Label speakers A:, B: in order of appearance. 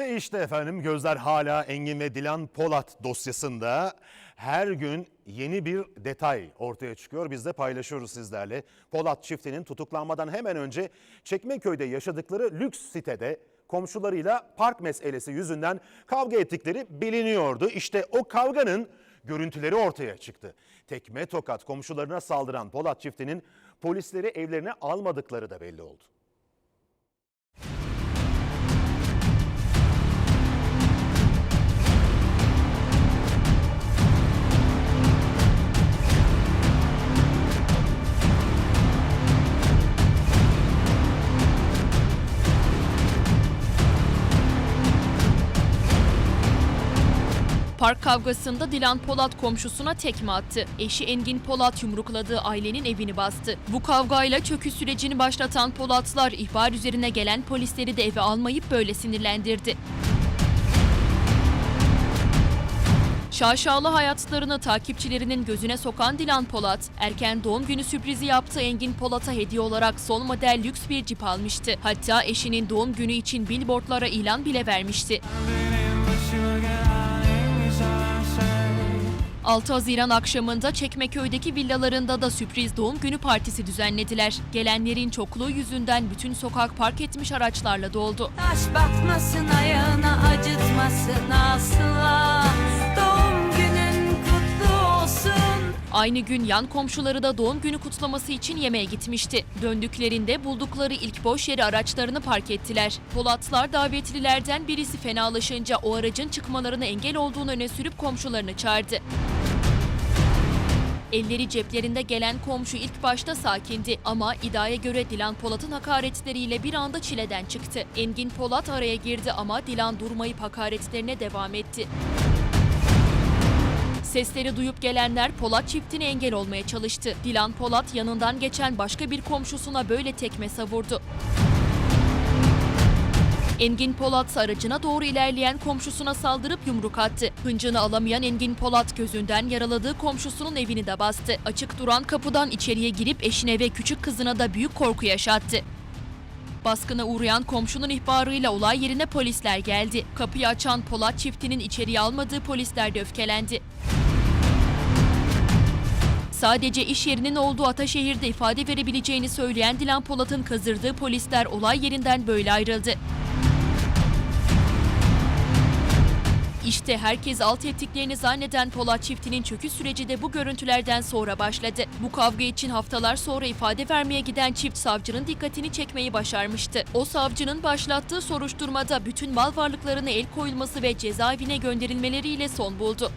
A: Ve işte efendim gözler hala Engin ve Dilan Polat dosyasında her gün yeni bir detay ortaya çıkıyor. Biz de paylaşıyoruz sizlerle. Polat çiftinin tutuklanmadan hemen önce Çekmeköy'de yaşadıkları lüks sitede komşularıyla park meselesi yüzünden kavga ettikleri biliniyordu. İşte o kavganın görüntüleri ortaya çıktı. Tekme tokat komşularına saldıran Polat çiftinin polisleri evlerine almadıkları da belli oldu.
B: Park kavgasında Dilan Polat komşusuna tekme attı. Eşi Engin Polat yumrukladığı ailenin evini bastı. Bu kavgayla çöküş sürecini başlatan Polatlar ihbar üzerine gelen polisleri de eve almayıp böyle sinirlendirdi. Şaşalı hayatlarını takipçilerinin gözüne sokan Dilan Polat, erken doğum günü sürprizi yaptığı Engin Polat'a hediye olarak son model lüks bir cip almıştı. Hatta eşinin doğum günü için billboardlara ilan bile vermişti. 6 Haziran akşamında Çekmeköy'deki villalarında da sürpriz doğum günü partisi düzenlediler. Gelenlerin çokluğu yüzünden bütün sokak park etmiş araçlarla doldu.
C: Taş batmasın ayağına acıtmasın asla
B: Aynı gün yan komşuları da doğum günü kutlaması için yemeğe gitmişti. Döndüklerinde buldukları ilk boş yere araçlarını park ettiler. Polatlar davetlilerden birisi fenalaşınca o aracın çıkmalarına engel olduğunu öne sürüp komşularını çağırdı. Elleri ceplerinde gelen komşu ilk başta sakindi ama iddiaya göre Dilan Polat'ın hakaretleriyle bir anda çileden çıktı. Engin Polat araya girdi ama Dilan durmayıp hakaretlerine devam etti. Sesleri duyup gelenler Polat çiftine engel olmaya çalıştı. Dilan Polat yanından geçen başka bir komşusuna böyle tekme savurdu. Engin Polat aracına doğru ilerleyen komşusuna saldırıp yumruk attı. Hıncını alamayan Engin Polat gözünden yaraladığı komşusunun evini de bastı. Açık duran kapıdan içeriye girip eşine ve küçük kızına da büyük korku yaşattı. Baskına uğrayan komşunun ihbarıyla olay yerine polisler geldi. Kapıyı açan Polat çiftinin içeriye almadığı polisler de öfkelendi. Sadece iş yerinin olduğu Ataşehir'de ifade verebileceğini söyleyen Dilan Polat'ın kızdırdığı polisler olay yerinden böyle ayrıldı. İşte herkes alt ettiklerini zanneden Polat çiftinin çöküş süreci de bu görüntülerden sonra başladı. Bu kavga için haftalar sonra ifade vermeye giden çift savcının dikkatini çekmeyi başarmıştı. O savcının başlattığı soruşturmada bütün mal varlıklarına el koyulması ve cezaevine gönderilmeleriyle son buldu.